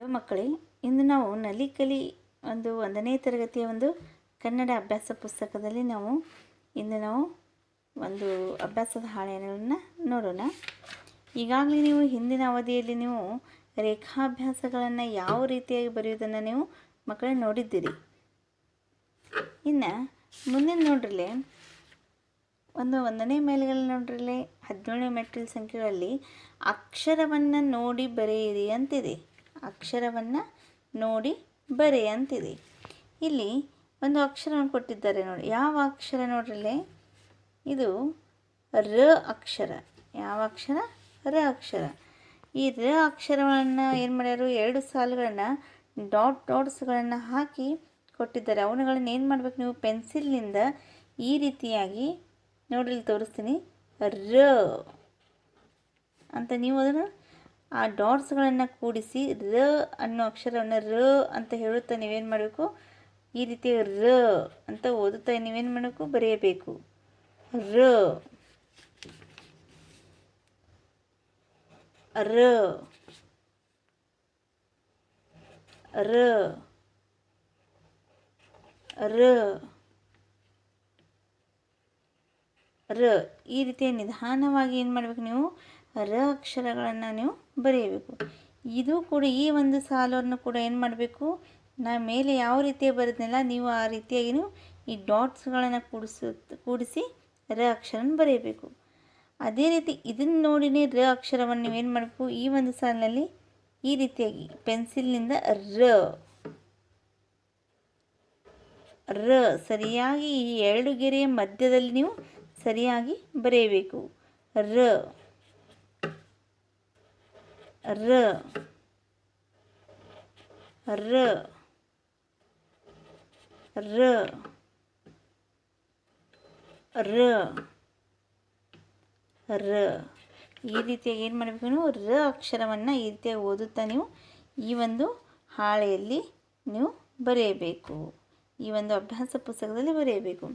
ಮಕ್ಕಳೇ ಇಂದು ನಾವು ನಲಿಕಲಿ ಒಂದು ಒಂದನೇ ತರಗತಿಯ ಒಂದು ಕನ್ನಡ ಅಭ್ಯಾಸ ಪುಸ್ತಕದಲ್ಲಿ ನಾವು ಇಂದು ನಾವು ಒಂದು ಅಭ್ಯಾಸದ ಹಾಳೆಗಳನ್ನು ನೋಡೋಣ. ಈಗಾಗಲೇ ನೀವು ಹಿಂದಿನ ಅವಧಿಯಲ್ಲಿ ನೀವು ರೇಖಾಭ್ಯಾಸಗಳನ್ನು ಯಾವ ರೀತಿಯಾಗಿ ಬರೆಯೋದನ್ನು ನೀವು ಮಕ್ಕಳು ನೋಡಿದ್ದೀರಿ? ಇನ್ನು ಮುಂದಿನ ನೋಡ್ರಲ್ಲೇ, ಒಂದು ಒಂದನೇ ಮೇಲೆಗಳಲ್ಲಿ ನೋಡ್ರಲ್ಲೇ ಹದಿನೇಳನೇ ಮೆಟ್ರಿಲ್ ಸಂಖ್ಯೆಗಳಲ್ಲಿ ಅಕ್ಷರವನ್ನು ನೋಡಿ ಬರೆಯಿರಿ ಅಂತಿದೆ. ಅಕ್ಷರವನ್ನು ನೋಡಿ ಬರೆ ಅಂತಿದೆ. ಇಲ್ಲಿ ಒಂದು ಅಕ್ಷರವನ್ನು ಕೊಟ್ಟಿದ್ದಾರೆ ನೋಡಿ. ಯಾವ ಅಕ್ಷರ ನೋಡ್ರಲ್ಲೇ ಇದು ರ ಅಕ್ಷರ. ಯಾವ ಅಕ್ಷರ? ರ ಅಕ್ಷರ. ಈ ರ ಅಕ್ಷರವನ್ನು ಏನು ಮಾಡ್ಯಾರು? ಎರಡು ಸಾಲುಗಳನ್ನು ಡಾಟ್ ಡಾಟ್ಸ್ಗಳನ್ನು ಹಾಕಿ ಕೊಟ್ಟಿದ್ದಾರೆ. ಅವನುಗಳನ್ನು ಏನು ಮಾಡಬೇಕು ನೀವು? ಪೆನ್ಸಿಲ್ನಿಂದ ಈ ರೀತಿಯಾಗಿ ನೋಡ್ರಿ ತೋರಿಸ್ತೀನಿ. ರ ಅಂತ ನೀವು ಅದನ್ನು ಆ ಡಾಟ್ಸ್ಗಳನ್ನು ಕೂಡಿಸಿ ರ ಅನ್ನೋ ಅಕ್ಷರವನ್ನು ರ ಅಂತ ಹೇಳುತ್ತಾ ನೀವೇನು ಮಾಡಬೇಕು? ಈ ರೀತಿ ರ ಅಂತ ಓದುತ್ತಾ ನೀವೇನು ಮಾಡಬೇಕು? ಬರೆಯಬೇಕು. ರ. ರ. ರ. ರ. ರ. ಈ ರೀತಿಯ ನಿಧಾನವಾಗಿ ಏನು ಮಾಡಬೇಕು ನೀವು? ರ ಅಕ್ಷರಗಳನ್ನು ನೀವು ಬರೆಯಬೇಕು. ಇದು ಕೂಡ ಈ ಒಂದು ಸಾಲನ್ನು ಕೂಡ ಏನು ಮಾಡಬೇಕು? ನಾ ಮೇಲೆ ಯಾವ ರೀತಿಯ ಬರೆದ್ನಲ್ಲ, ನೀವು ಆ ರೀತಿಯಾಗಿ ನೀವು ಈ ಡಾಟ್ಸ್ಗಳನ್ನು ಕೂಡಿಸ, ಕೂಡಿಸಿ ರ ಅಕ್ಷರನ ಬರೆಯಬೇಕು. ಅದೇ ರೀತಿ ಇದನ್ನು ನೋಡಿನೇ ರ ಅಕ್ಷರವನ್ನು ನೀವೇನು ಮಾಡಬೇಕು? ಈ ಒಂದು ಸಾಲಿನಲ್ಲಿ ಈ ರೀತಿಯಾಗಿ ಪೆನ್ಸಿಲ್ನಿಂದ ರ. ರ ಸರಿಯಾಗಿ ಈ ಎರಡು ಗೆರೆಯ ಮಧ್ಯದಲ್ಲಿ ನೀವು ಸರಿಯಾಗಿ ಬರೆಯಬೇಕು. ರ. ರ. ರ. ರ. ರ. ರ. ಈ ರೀತಿಯಾಗಿ ಏನು ಮಾಡಬೇಕು ನೀವು? ರ ಅಕ್ಷರವನ್ನು ಈ ರೀತಿಯಾಗಿ ಓದುತ್ತಾ ನೀವು ಈ ಒಂದು ಹಾಳೆಯಲ್ಲಿ ನೀವು ಬರೆಯಬೇಕು. ಈ ಒಂದು ಅಭ್ಯಾಸ ಪುಸ್ತಕದಲ್ಲಿ ಬರೆಯಬೇಕು.